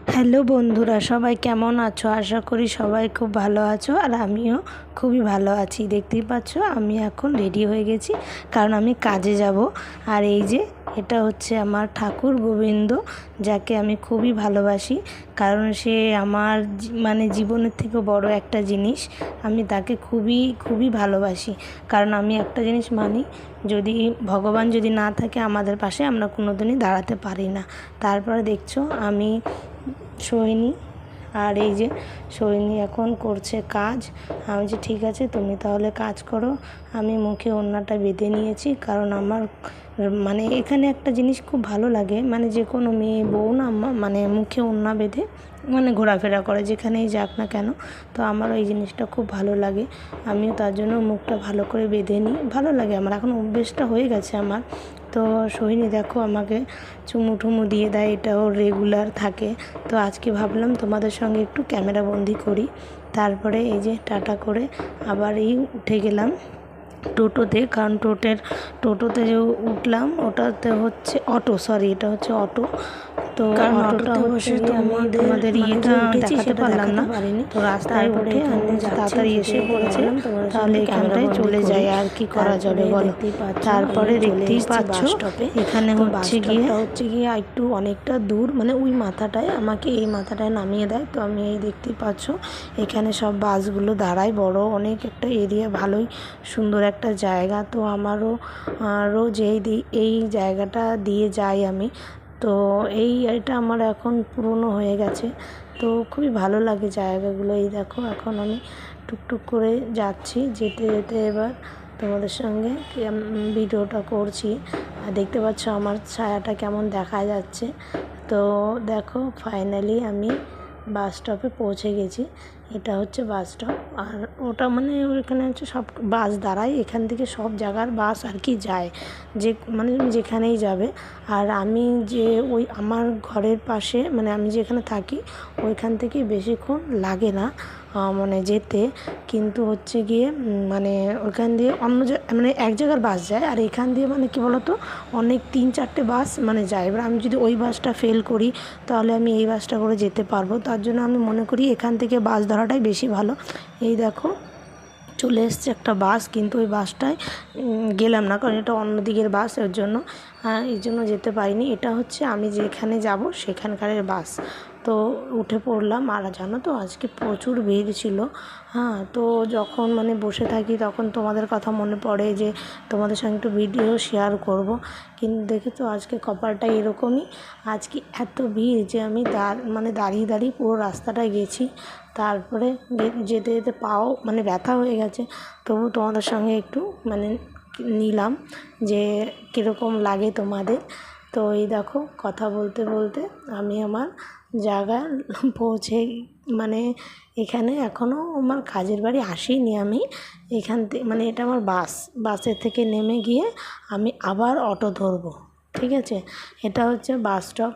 Hello বন্ধুরা, সবাই কেমন আছো? আশা করি সবাই খুব ভালো আছো আর আমিও খুবই ভালো আছি। দেখতেই পাচ্ছ, আমি এখন রেডি হয়ে গেছি, কারণ আমি কাজে যাব। আর এই যে, এটা হচ্ছে আমার ঠাকুর গোবিন্দ, যাকে আমি খুবই ভালোবাসি, কারণ সে আমার মানে জীবনের থেকে বড় একটা জিনিস। আমি তাকে খুবই খুবই ভালোবাসি। কারণ আমি একটা জিনিস মানি, যদি ভগবান যদি না থাকে আমাদের পাশে, আমরা কোনোদিনই দাঁড়াতে পারি না। তারপরে দেখছ, আমি সোহিনী আর এই যে সোহিনী এখন করছে কাজ। আমি যে ঠিক আছে, তুমি তাহলে কাজ করো। আমি মুখে ওড়নাটা বেঁধে নিয়েছি, কারণ আমার মানে এখানে একটা জিনিস খুব ভালো লাগে মানে যে কোনো মেয়ে বউ না মানে মুখে ওড়না বেঁধে মানে ঘোরাফেরা করে, যেখানেই যাক না কেন। তো আমারও এই জিনিসটা খুব ভালো লাগে। আমিও তার জন্য মুখটা ভালো করে বেঁধে নিই। ভালো লাগে আমার, এখন অভ্যেসটা হয়ে গেছে আমার। তো সোহিনী দেখো আমাকে চুমু ঠুমু দিয়ে দেয় এটাও রেগুলার থাকে। তো আজকে ভাবলাম তোমাদের সঙ্গে একটু ক্যামেরা বন্দি করি। তারপরে এই যে টাটা করে আবার এই উঠে গেলাম টোটোতে, কারণ টোটের, টোটোতে যে উঠলাম ওটাতে হচ্ছে অটো সরি এটা হচ্ছে অটো। তো অটোটা তো তোমাদের আমাদের ইয়েটা দেখাতে পারলাম না। তো রাস্তায় উঠে আমি তাড়াতাড়ি এসে যেতে পড়েছে। ভাবলাম তোমাদের তাহলে এখানটায় চলে যায় আর কি করা যাবে বলো। তারপরে দেখতেই পাচ্ছ এখানে হচ্ছে গিয়ে হচ্ছে গিয়ে একটু অনেকটা দূর মানে ওই মাথাটায় আমাকে এই মাথাটায় নামিয়ে দেয়। তো আমি এই দেখতেই পাচ্ছ এখানে সব বাসগুলো দাঁড়ায়। বড় অনেক একটা এরিয়া ভালোই সুন্দর একটা জায়গা। তো আমারও আহ, রোজ এই এই জায়গাটা দিয়ে যাই আমি তো এই এটা আমার এখন পুরনো হয়ে গেছে। তো খুবই ভালো লাগে জায়গাগুলো। এই দেখো, এখন আমি টুকটুক করে যাচ্ছি, যেতে যেতে এবার তোমাদের সঙ্গে ভিডিওটা করছি। আর দেখতে পাচ্ছ আমার ছায়াটা কেমন দেখা যাচ্ছে। তো দেখো ফাইনালি আমি বাস স্টপে পৌঁছে গেছি। এটা হচ্ছে বাস স্টপ। আর ওটা মানে ওইখানে হচ্ছে সব বাস দাঁড়ায় এখান থেকে সব জায়গার বাস আর কি যায়। যে মানে যেখানেই যাবে। আর আমি যে ওই আমার ঘরের পাশে মানে আমি যেখানে থাকি, ওইখান থেকে বেশিক্ষণ লাগে না মানে যেতে। কিন্তু হচ্ছে গিয়ে মানে ওইখান দিয়ে অন্য মানে এক জায়গার বাস যায়। আর এখান দিয়ে মানে কি বলতো? অনেক তিন চারটে বাস মানে যায়। এবার আমি যদি ওই বাসটা ফেল করি, তাহলে আমি এই বাসটা করে যেতে পারব। তার জন্য আমি মনে করি এখান থেকে বাস ধরাটাই বেশি ভালো। এই দেখো, চলে এসছে একটা বাস, কিন্তু ওই বাসটায় গেলাম না, কারণ এটা অন্য দিকের বাসের জন্য এই জন্য যেতে পারিনি। এটা হচ্ছে আমি যেখানে যাব, সেখানকারের বাস। তো উঠে পড়লাম। আর জানো তো, আজকে প্রচুর ভিড় ছিল। হ্যাঁ তো যখন মানে বসে থাকি তখন তোমাদের কথা মনে পড়ে যে তোমাদের সঙ্গে একটু ভিডিও শেয়ার করব। কিন্তু দেখে তো আজকে কপালটা এরকমই। আজকে এত ভিড় যে আমি দাঁড় মানে দাঁড়িয়ে দাঁড়িয়ে পুরো রাস্তাটায় গেছি। তারপরে যেতে যেতে পাও মানে ব্যথা হয়ে গেছে। তবু তোমাদের সঙ্গে একটু মানে নিলাম যে কীরকম লাগে তোমাদের। তো এই দেখো, কথা বলতে বলতে আমি আমার জায়গায় পৌঁছে মানে এখানে এখনও আমার কাজের বাড়ি আসিনি আমি। এখান থেকে মানে এটা আমার বাস বাসের থেকে নেমে গিয়ে আমি আবার অটো ধরবো, ঠিক আছে? এটা হচ্ছে বাস স্টপ।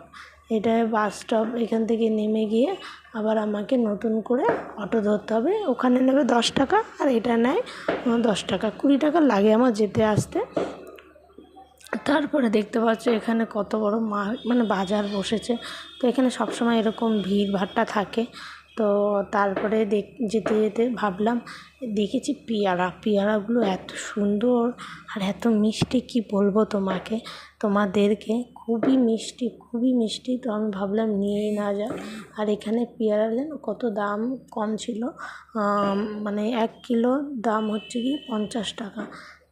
এটা বাস স্টপ, এখান থেকে নেমে গিয়ে আবার আমাকে নতুন করে অটো ধরতে হবে। ওখানে নেবে দশ টাকা আর এটা নেয় দশ টাকা। কুড়ি টাকা লাগে আমার যেতে আসতে। তারপরে দেখতে পাচ্ছ এখানে কত বড় মা মানে বাজার বসেছে। তো এখানে সবসময় এরকম ভিড় ভাট্টা থাকে। তো তারপরে দেখ, যেতে যেতে ভাবলাম, দেখেছি পেয়ারা। পেয়ারাগুলো এত সুন্দর আর এত মিষ্টি, কি বলব তোমাকে? তোমাদেরকে খুবই মিষ্টি খুবই মিষ্টি। তো আমি ভাবলাম নিয়েই না যাক। আর এখানে পেয়ারা যেন কত দাম কম ছিল? মানে এক কিলো দাম হচ্ছে কি পঞ্চাশ টাকা।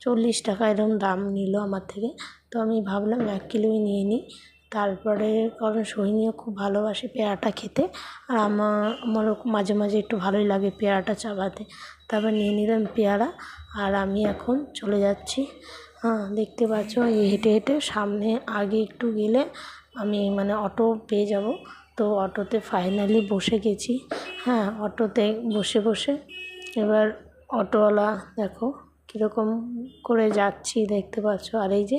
চল্লিশ টাকা এরকম দাম নিল আমার থেকে। তো আমি ভাবলাম এক কিলোই নিয়ে নিই। তারপরে কারণ সোহিনীও খুব ভালোবাসে পেয়ারাটা খেতে। আর আমার আমারও মাঝে মাঝে একটু ভালোই লাগে পেয়ারাটা চাবাতে। তারপর নিয়ে নিলাম পেয়ারা। আর আমি এখন চলে যাচ্ছি। হ্যাঁ দেখতে পাচ্ছ হেঁটে হেঁটে সামনে আগে একটু গেলে আমি মানে অটো পেয়ে যাব। তো অটোতে ফাইনালি বসে গেছি। হ্যাঁ অটোতে বসে বসে এবার অটোওয়ালা দেখো। কীরকম করে যাচ্ছি, দেখতে পাচ্ছ। আর এই যে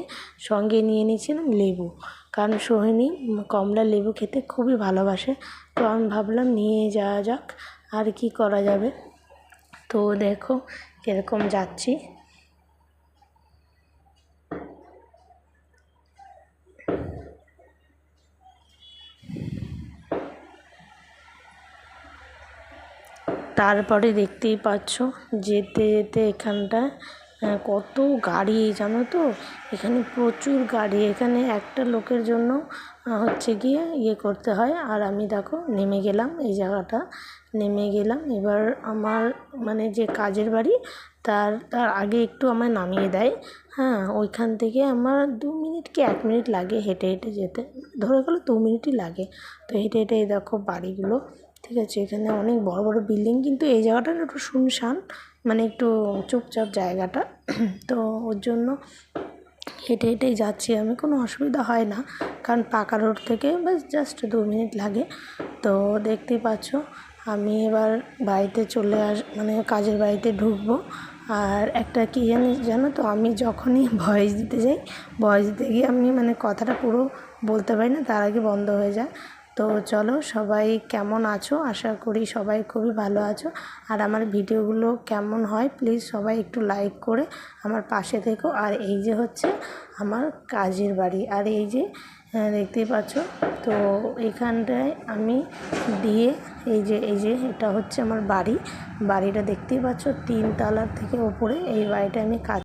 সঙ্গে নিয়ে নিয়েছিলাম লেবু। কারণ সোহিনী কমলা লেবু খেতে খুবই ভালোবাসে। তো আমি ভাবলাম নিয়ে যাওয়া যাক, আর কি করা যাবে। তো দেখো, কীরকম যাচ্ছি। তারপরে দেখতেই পাচ্ছ যেতে যেতে এখানটায় কত গাড়ি, জানো তো? এখানে প্রচুর গাড়ি, এখানে একটা লোকের জন্য হচ্ছে গিয়ে ইয়ে করতে হয়। আর আমি দেখো নেমে গেলাম এই জায়গাটা, নেমে গেলাম। এবার আমার মানে যে কাজের বাড়ি, তার তার আগে একটু আমায় নামিয়ে দেয়। হ্যাঁ ওইখান থেকে আমার দু মিনিট কি এক মিনিট লাগে হেঁটে হেঁটে যেতে। ধরে গেলো দু মিনিটই লাগে। তো হেঁটে হেঁটে দেখো বাড়িগুলো ঠিক আছে, এখানে অনেক বড় বড় বিল্ডিং কিন্তু এই জায়গাটা একটু শুনশান মানে একটু চুপচাপ জায়গাটা। তো ওর জন্য হেঁটে হেঁটেই যাচ্ছি আমি, কোনো অসুবিধা হয় না। কারণ পাকা রোড থেকে বাস জাস্ট দু মিনিট লাগে। তো দেখতেই পাচ্ছ, আমি এবার বাড়িতে চলে আস মানে কাজের বাড়িতে ঢুকবো। আর একটা কী জানিস জানো তো, আমি যখনই ভয়েস দিতে যাই, ভয়েস দিতে গিয়ে আমি মানে কথাটা পুরো বলতে পারি না, তার আগে বন্ধ হয়ে যায়। তো চলো সবাই কেমন আছো? আশা করি সবাই খুবই ভালো আছো। আর আমার ভিডিওগুলো কেমন হয় প্লিজ সবাই একটু লাইক করে আমার পাশে থেকো। আর এই যে হচ্ছে আমার কাজের বাড়ি। আর এই যে দেখতেই পাচ্ছ, তো এখানটায় আমি দিয়ে এই যে এই যে এটা হচ্ছে আমার বাড়ি। বাড়িটা দেখতেই পাচ্ছ তিন তলার থেকে ওপরে এই বাড়িটা আমি কাজ